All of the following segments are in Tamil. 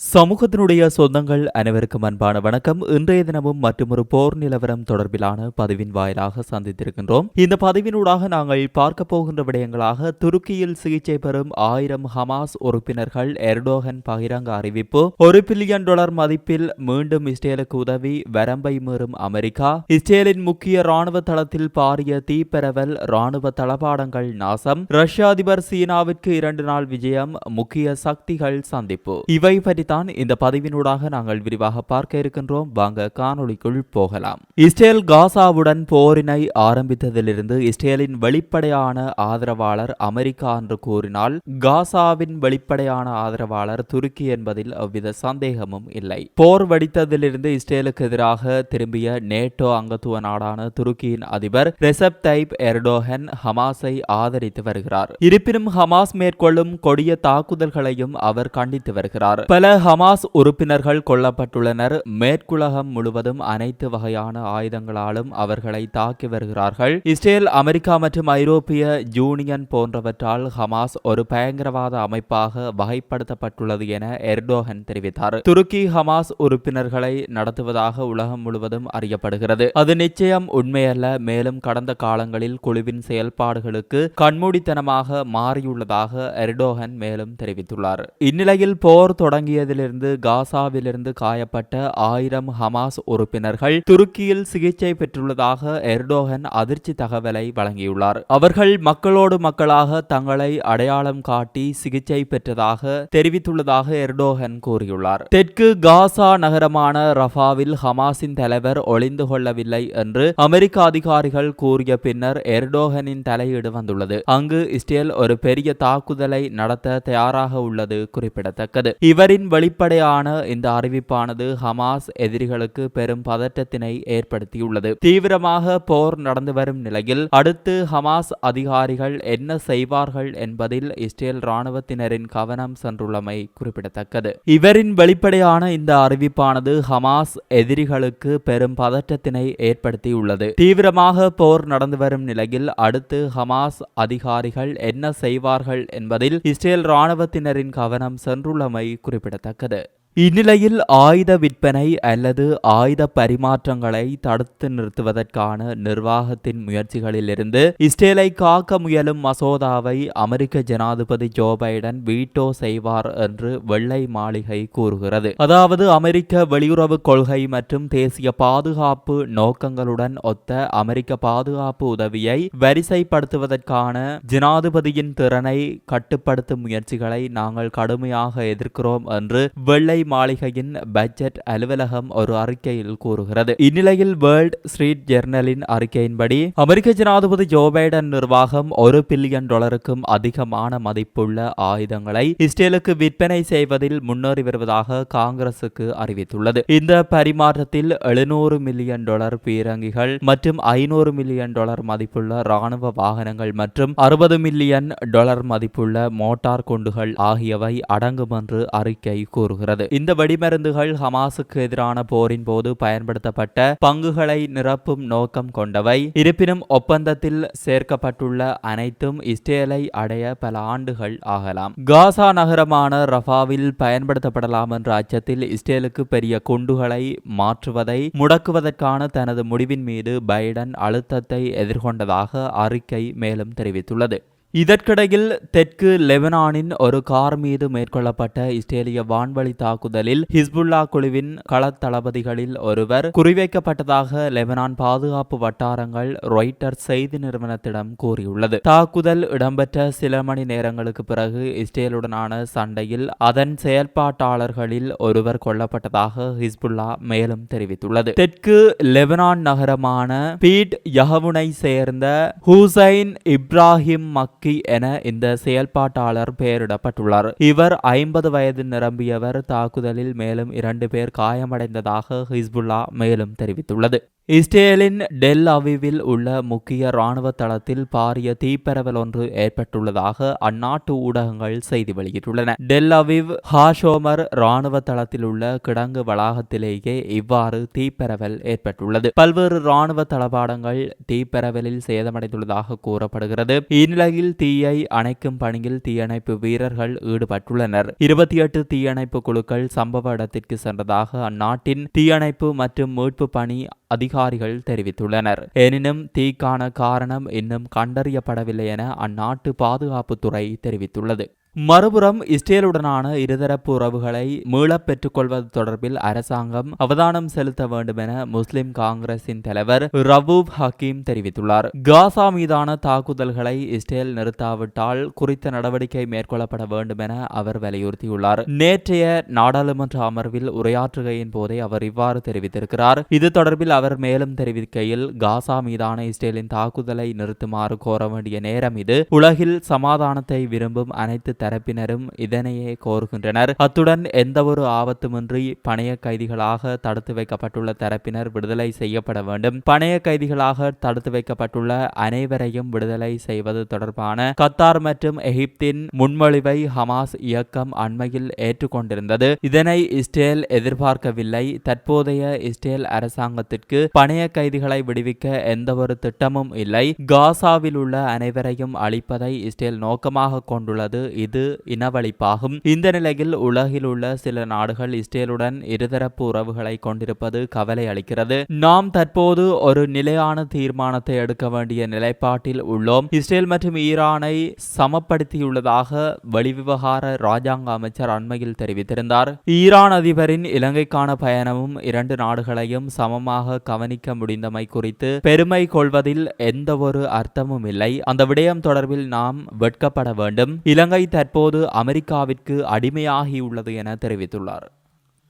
சமூகத்தினுடைய சொந்தங்கள் அனைவருக்கும் அன்பான வணக்கம். இன்றைய தினமும் மற்றொரு போர் நிலவரம் தொடர்பிலான பதிவின் வாயிலாக சந்தித்திருக்கின்றோம். இந்த பதிவினூடாக நாங்கள் பார்க்க போகின்ற விடயங்களாக துருக்கியில் சிகிச்சை பெறும் ஆயிரம் ஹமாஸ் உறுப்பினர்கள் எர்டோகன் பகிரங்க அறிவிப்பு ஒரு பில்லியன் டாலர் மதிப்பில் மீண்டும் இஸ்ரேலுக்கு உதவி வரம்பை மீறும் அமெரிக்கா இஸ்ரேலின் முக்கிய ராணுவ தளத்தில் பாரிய தீப்பரவல் ராணுவ தளபாடங்கள் நாசம் ரஷ்ய அதிபர் சீனாவிற்கு இரண்டு நாள் விஜயம் முக்கிய சக்திகள் சந்திப்பு. இவை பற்றித்தான் இந்த பதிவினூடாக நாங்கள் விரிவாக பார்க்க இருக்கின்றோம். வாங்க காணொலிக்குள் போகலாம். இஸ்ரேல் காசாவுடன் போரினை ஆரம்பித்ததிலிருந்து இஸ்ரேலின் வெளிப்படையான ஆதரவாளர் அமெரிக்கா என்று கூறினால் காசாவின் வெளிப்படையான ஆதரவாளர் துருக்கி என்பதில் அவ்வித சந்தேகமும் இல்லை. போர் வெடித்ததிலிருந்து இஸ்ரேலுக்கு எதிராக திரும்பிய நேட்டோ அங்கத்துவ நாடான துருக்கியின் அதிபர் ரெசப் தைப் எர்டோஹன் ஹமாஸை ஆதரித்து வருகிறார். இருப்பினும் ஹமாஸ் மேற்கொள்ளும் கொடிய தாக்குதல்களையும் அவர் கண்டித்து வருகிறார். பல ஹமாஸ் உறுப்பினர்கள் கொல்லப்பட்டுள்ளனர். மேற்குலகம் முழுவதும் அனைத்து வகையான ஆயுதங்களாலும் அவர்களை தாக்கி வருகிறார்கள். இஸ்ரேல் அமெரிக்கா மற்றும் ஐரோப்பிய யூனியன் போன்றவற்றால் ஹமாஸ் ஒரு பயங்கரவாத அமைப்பாக வகைப்படுத்தப்பட்டுள்ளது என எர்டோகன் தெரிவித்தார். துருக்கி ஹமாஸ் உறுப்பினர்களை நடத்துவதாக உலகம் முழுவதும் அறியப்படுகிறது. அது நிச்சயம் உண்மையல்ல மேலும் கடந்த காலங்களில் குழுவின் செயல்பாடுகளுக்கு கண்மூடித்தனமாக மாறியுள்ளதாக எர்டோகன் மேலும் தெரிவித்துள்ளார். இந்நிலையில் போர் தொடங்கிய தாக்கியதிலிருந்து காசாவிலிருந்து காயப்பட்ட ஆயிரம் ஹமாஸ் உறுப்பினர்கள் துருக்கியில் சிகிச்சை பெற்றுள்ளதாக எர்டோகன் அதிர்ச்சி தகவலை வழங்கியுள்ளார். அவர்கள் மக்களோடு மக்களாக தங்களை அடையாளம் காட்டி சிகிச்சை பெற்றதாக தெரிவித்துள்ளதாக எர்டோகன் கூறியுள்ளார். தெற்கு காசா நகரமான ரஃபாவில் ஹமாஸின் தலைவர் ஒளிந்து கொள்ளவில்லை என்று அமெரிக்க அதிகாரிகள் கூறிய பின்னர் எர்டோகனின் தலையீடு வந்துள்ளது. அங்கு இஸ்ரேல் ஒரு பெரிய தாக்குதலை நடத்த தயாராக உள்ளது குறிப்பிடத்தக்கது. இவரின் வெளிப்படையான இந்த அறிவிப்பானது ஹமாஸ் எதிரிகளுக்கு பெரும் பதற்றத்தினை ஏற்படுத்தியுள்ளது. தீவிரமாக போர் நடந்து வரும் நிலையில் அடுத்து ஹமாஸ் அதிகாரிகள் என்ன செய்வார்கள் என்பதில் இஸ்ரேல் ராணுவத்தினரின் கவனம் சென்றுள்ளமை குறிப்பிடத்தக்கது. இவரின் வெளிப்படையான இந்த அறிவிப்பானது ஹமாஸ் எதிரிகளுக்கு பெரும் பதற்றத்தினை ஏற்படுத்தியுள்ளது. தீவிரமாக போர் நடந்து வரும் நிலையில் அடுத்து ஹமாஸ் அதிகாரிகள் என்ன செய்வார்கள் என்பதில் இஸ்ரேல் ராணுவத்தினரின் கவனம் சென்றுள்ளமை குறிப்பிடத்தக்கது. தக்கது இந்நிலையில் ஆயுத விற்பனை அல்லது ஆயுத பரிமாற்றங்களை தடுத்து நிறுத்துவதற்கான நிர்வாகத்தின் முயற்சிகளிலிருந்து இஸ்ரேலை காக்க முயலும் மசோதாவை அமெரிக்க ஜனாதிபதி ஜோ பைடன் வீட்டோ செய்வார் என்று வெள்ளை மாளிகை கூறுகிறது. அதாவது அமெரிக்க வெளியுறவு கொள்கை மற்றும் தேசிய பாதுகாப்பு நோக்கங்களுடன் ஒத்த அமெரிக்க பாதுகாப்பு உதவியை வரிசைப்படுத்துவதற்கான ஜனாதிபதியின் திறனை கட்டுப்படுத்தும் முயற்சிகளை நாங்கள் கடுமையாக எதிர்க்கிறோம் என்று வெள்ளை மாளிகையின் பட்ஜெட் அலுவலகம் ஒரு அறிக்கையில் கூறுகிறது. இந்நிலையில் வேர்ல்ட் ஸ்ட்ரீட் ஜெர்னலின் அறிக்கையின்படி அமெரிக்க ஜனாதிபதி ஜோ பைடன் நிர்வாகம் ஒரு பில்லியன் டாலருக்கும் அதிகமான மதிப்புள்ள ஆயுதங்களை இஸ்ரேலுக்கு விற்பனை செய்வதில் முன்னேறி வருவதாக காங்கிரசுக்கு அறிவித்துள்ளது. இந்த பரிமாற்றத்தில் எழுநூறு மில்லியன் டாலர் பீரங்கிகள் மற்றும் ஐநூறு மில்லியன் டாலர் மதிப்புள்ள ராணுவ வாகனங்கள் மற்றும் அறுபது மில்லியன் டாலர் மதிப்புள்ள மோட்டார் குண்டுகள் ஆகியவை அடங்கும் என்று அறிக்கை கூறுகிறது. இந்த வெடிமருந்துகள் ஹமாஸுக்கு எதிரான போரின் போது பயன்படுத்தப்பட்ட பங்குகளை நிரப்பும் நோக்கம் கொண்டவை. இருப்பினும் ஒப்பந்தத்தில் சேர்க்கப்பட்டுள்ள அனைத்தும் இஸ்ரேலை அடைய பல ஆண்டுகள் ஆகலாம். காசா நகரமான ரஃபாவில் பயன்படுத்தப்படலாம் என்ற அச்சத்தில் இஸ்ரேலுக்கு பெரிய குண்டுகளை மாற்றுவதை முடக்குவதற்கான தனது முடிவின் மீது பைடன் அழுத்தத்தை எதிர்கொண்டதாக அறிக்கை மேலும் தெரிவித்துள்ளது. இதற்கிடையில் தெற்கு லெபனானின் ஒரு கார் மீது மேற்கொள்ளப்பட்ட இஸ்ரேலிய வான்வழி தாக்குதலில் ஹிஸ்புல்லா குழுவின் களத்தளபதிகளில் ஒருவர் குறிவைக்கப்பட்டதாக லெபனான் பாதுகாப்பு வட்டாரங்கள் ரொய்டர் செய்தி நிறுவனத்திடம் கூறியுள்ளது. தாக்குதல் இடம்பெற்ற சில மணி நேரங்களுக்கு பிறகு இஸ்ரேலுடனான சண்டையில் அதன் செயல்பாட்டாளர்களில் ஒருவர் கொல்லப்பட்டதாக ஹிஸ்புல்லா மேலும் தெரிவித்துள்ளது. தெற்கு லெபனான் நகரமான பீட் யஹவுனை சேர்ந்த ஹூசைன் இப்ராஹிம் மக் மாக்கி என இந்த செயல்பாட்டாளர் பெயரிடப்பட்டுள்ளார். இவர் ஐம்பது வயது நிரம்பியவர். தாக்குதலில் மேலும் இரண்டு பேர் காயமடைந்ததாக ஹிஸ்புல்லா மேலும் தெரிவித்துள்ளது. இஸ்ரேலின் டெல் அவிவில் உள்ள முக்கிய ராணுவ தளத்தில் பாரிய தீப்பரவல் ஒன்று ஏற்பட்டுள்ளதாக அந்நாட்டு ஊடகங்கள் செய்தி வெளியிட்டுள்ளன. டெல் அவிவ் ஹாஷோமர் ராணுவ தளத்தில் உள்ள கிடங்கு வளாகத்திலேயே இவ்வாறு தீப்பரவல் ஏற்பட்டுள்ளது. பல்வேறு ராணுவ தளபாடங்கள் தீப்பரவலில் சேதமடைந்துள்ளதாக கூறப்படுகிறது. இந்நிலையில் தீயை அணைக்கும் பணியில் தீயணைப்பு வீரர்கள் ஈடுபட்டுள்ளனர். இருபத்தி எட்டு தீயணைப்பு குழுக்கள் சம்பவ இடத்திற்கு சென்றதாக அந்நாட்டின் தீயணைப்பு மற்றும் மீட்பு பணி அதிகாரிகள் தெரிவித்துள்ளனர். எனினும் தீக்கான காரணம் இன்னும் கண்டறியப்படவில்லை என அந்நாட்டு பாதுகாப்புத்துறை தெரிவித்துள்ளது. மறுபுறம் இஸ்ரேலுடனான இருதரப்பு உறவுகளை மீளப் பெற்றுக்கொள்வது தொடர்பில் அரசாங்கம் அவதானம் செலுத்த வேண்டும் என முஸ்லிம் காங்கிரசின் தலைவர் ரவூப் ஹக்கீம் தெரிவித்துள்ளார். காசா மீதான தாக்குதல்களை இஸ்ரேல் நிறுத்தாவிட்டால் குறித்த நடவடிக்கை மேற்கொள்ளப்பட வேண்டும் என அவர் வலியுறுத்தியுள்ளார். நேற்றைய நாடாளுமன்ற அமர்வில் உரையாற்றுகையின் போதே அவர் இவ்வாறு தெரிவித்திருக்கிறார். இது தொடர்பில் அவர் மேலும் தெரிவிக்கையில் காசா மீதான இஸ்ரேலின் தாக்குதலை நிறுத்துமாறு கோர வேண்டிய நேரம் இது. உலகில் சமாதானத்தை விரும்பும் அனைத்து தரப்பினரும் இதனையே கோருகின்றனர். அத்துடன் எந்தவொரு ஆபத்துமின்றி பணைய கைதிகளாக தடுத்து வைக்கப்பட்டுள்ள தரப்பினர் விடுதலை செய்யப்பட வேண்டும். பணைய கைதிகளாக தடுத்து வைக்கப்பட்டுள்ள அனைவரையும் விடுதலை செய்வது தொடர்பான கத்தார் மற்றும் எகிப்தின் முன்மொழிவை ஹமாஸ் இயக்கம் அண்மையில் ஏற்றுக்கொண்டிருந்தது. இதனை இஸ்ரேல் எதிர்பார்க்கவில்லை. தற்போதைய இஸ்ரேல் அரசாங்கத்திற்கு பணைய கைதிகளை விடுவிக்க எந்தவொரு திட்டமும் இல்லை. காசாவில் உள்ள அனைவரையும் அழிப்பதை இஸ்ரேல் நோக்கமாக கொண்டுள்ளது. இது இனவழிப்பாகும். இந்த நிலையில் உலகில் உள்ள சில நாடுகள் இஸ்ரேலுடன் இருதரப்பு உறவுகளை கொண்டிருப்பது கவலை அளிக்கிறது. நாம் தற்போது ஒரு நிலையான தீர்மானத்தை எடுக்க வேண்டிய நிலைப்பாட்டில் உள்ளோம். இஸ்ரேல் மற்றும் ஈரானை சமப்படுத்தியுள்ளதாக வெளிவிவகார ராஜாங்க அமைச்சர் அண்மையில் தெரிவித்திருந்தார். ஈரான் அதிபரின் இலங்கைக்கான பயணமும் இரண்டு நாடுகளையும் சமமாக கவனிக்க முடிந்தமை குறித்து பெருமை கொள்வதில் எந்தவொரு அர்த்தமும் இல்லை. அந்த விடயம் தொடர்பில் நாம் வெட்கப்பட வேண்டும். இலங்கை தற்போது அமெரிக்காவிற்கு அடிமையாகியுள்ளது என தெரிவித்துள்ளார்.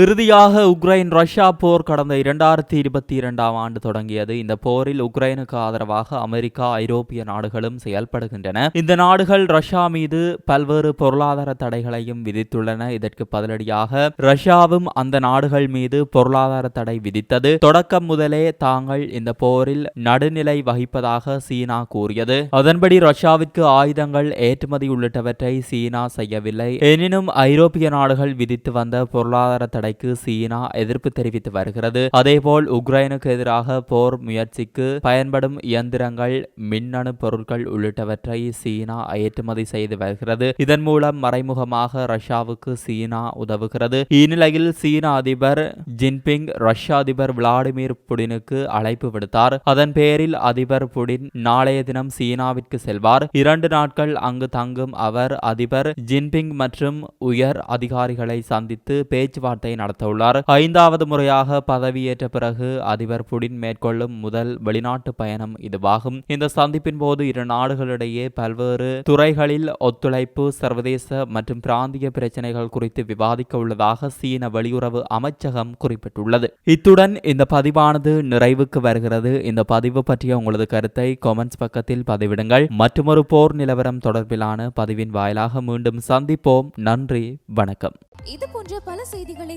இறுதியாக உக்ரைன் ரஷ்யா போர் கடந்த இரண்டாயிரத்தி இருபத்தி இரண்டாம் ஆண்டு தொடங்கியது. இந்த போரில் உக்ரைனுக்கு ஆதரவாக அமெரிக்கா ஐரோப்பிய நாடுகளும் செயல்படுகின்றன. இந்த நாடுகள் ரஷ்யா மீது பல்வேறு பொருளாதார தடைகளையும் விதித்துள்ளன. இதற்கு பதிலடியாக ரஷ்யாவும் அந்த நாடுகள் மீது பொருளாதார தடை விதித்தது. தொடக்கம் முதலே தாங்கள் இந்த போரில் நடுநிலை வகிப்பதாக சீனா கூறியது. அதன்படி ரஷ்யாவிற்கு ஆயுதங்கள் ஏற்றுமதி உள்ளிட்டவற்றை சீனா செய்யவில்லை. எனினும் ஐரோப்பிய நாடுகள் விதித்து வந்த பொருளாதார தடை தடைக்கு சீனா எதிர்ப்பு தெரிவித்து வருகிறது. அதேபோல் உக்ரைனுக்கு எதிராக போர் முயற்சிக்கு பயன்படும் இயந்திரங்கள் மின்னணு பொருட்கள் உள்ளிட்டவற்றை சீனா ஏற்றுமதி செய்து வருகிறது. இதன் மூலம் மறைமுகமாக ரஷ்யாவுக்கு சீனா உதவுகிறது. இந்நிலையில் சீன அதிபர் ஜின்பிங் ரஷ்ய அதிபர் விளாடிமிர் புடினுக்கு அழைப்பு விடுத்தார். அதன் பேரில் அதிபர் புடின் நாளைய தினம் சீனாவிற்கு செல்வார். இரண்டு நாட்கள் அங்கு தங்கும் அவர் அதிபர் ஜின்பிங் மற்றும் உயர் அதிகாரிகளை சந்தித்து பேச்சுவார்த்தை நடத்தவுள்ளார். ஐந்தாவது முறையாக பதவியேற்ற பிறகு அதிபர் புடின் மேற்கொள்ளும் முதல் வெளிநாட்டு பயணம் இதுவாகும். இந்த சந்திப்பின் போது இரு நாடுகளிடையே பல்வேறு துறைகளில் ஒத்துழைப்பு சர்வதேச மற்றும் பிராந்திய பிரச்சனைகள் குறித்து விவாதிக்க உள்ளதாக சீன வெளியுறவு அமைச்சகம் குறிப்பிட்டுள்ளது. இத்துடன் இந்த பதிவானது நிறைவுக்கு வருகிறது. இந்த பதிவு பற்றிய உங்களது கருத்தை கொமெண்ட்ஸ் பக்கத்தில் பதிவிடுங்கள். மற்றொரு போர் நிலவரம் தொடர்பிலான பதிவின் வாயிலாக மீண்டும் சந்திப்போம். நன்றி வணக்கம். இது போன்ற பல செய்திகளை